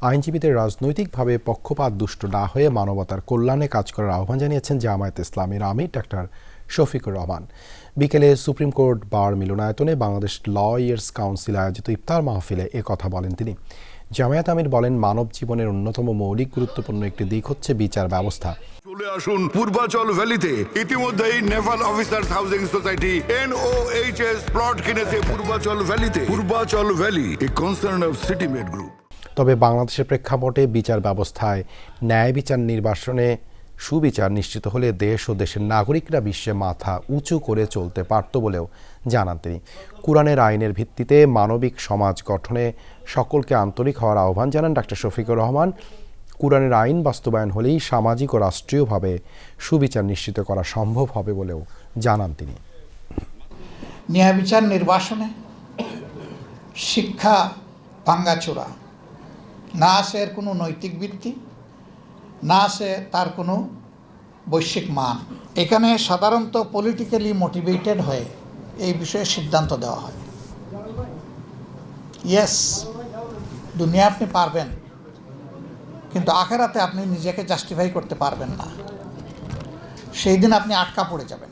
আইনজীবীদের রাজনৈতিকভাবে পক্ষপাত দুষ্ট না হয়ে মানবতার কল্যাণে কাজ করার আহ্বান জানিয়েছেন জামায়াত ইসলামের আমির ডাক্তার শফিকুর রহমান। বিকেলে সুপ্রিম কোর্ট বার মিলনায়তনে বাংলাদেশ ল ইয়ার্স কাউন্সিল আয়োজিত ইফতার মাহফিলে কথা বলেন তিনি। জামায়াত আমির বলেন, মানব জীবনের অন্যতম মৌলিক গুরুত্বপূর্ণ একটি দিক হচ্ছে বিচার ব্যবস্থা। চলে আসুন পূর্বাচল ভ্যালিতে। ইতিমধ্যেই naval officers housing society NOHS plot কিনেছে Purbachal ভ্যালিতে। Purbachal valley a concern of city made group তবে বাংলাদেশের প্রেক্ষাপটে বিচার ব্যবস্থায় ন্যায় বিচার নির্বাসনে সুবিচার নিশ্চিত হলে দেশ ও দেশের নাগরিকরা বিশ্বে মাথা উঁচু করে চলতে পারত বলেও জানান তিনি। কোরআনের আইনের ভিত্তিতে মানবিক সমাজ গঠনে সকলকে আন্তরিক হওয়ার আহ্বান জানান ডাক্তার শফিকুর রহমান। কোরআনের আইন বাস্তবায়ন হলেই সামাজিক ও রাষ্ট্রীয়ভাবে সুবিচার নিশ্চিত করা সম্ভব হবে বলেও জানান তিনি। ন্যায় বিচার নির্বাসনে শিক্ষা ভাঙ্গাচোরা। না আছে এর কোনো নৈতিক ভিত্তি, না আছে তার কোনো বৈশ্বিক মান। এখানে সাধারণত পলিটিক্যালি মোটিভেটেড হয়ে এই বিষয়ে সিদ্ধান্ত দেওয়া হয়। ইয়েস দুনিয়া আপনি পারবেন, কিন্তু আখেরাতে আপনি নিজেকে জাস্টিফাই করতে পারবেন না। সেই দিন আপনি আটকা পড়ে যাবেন।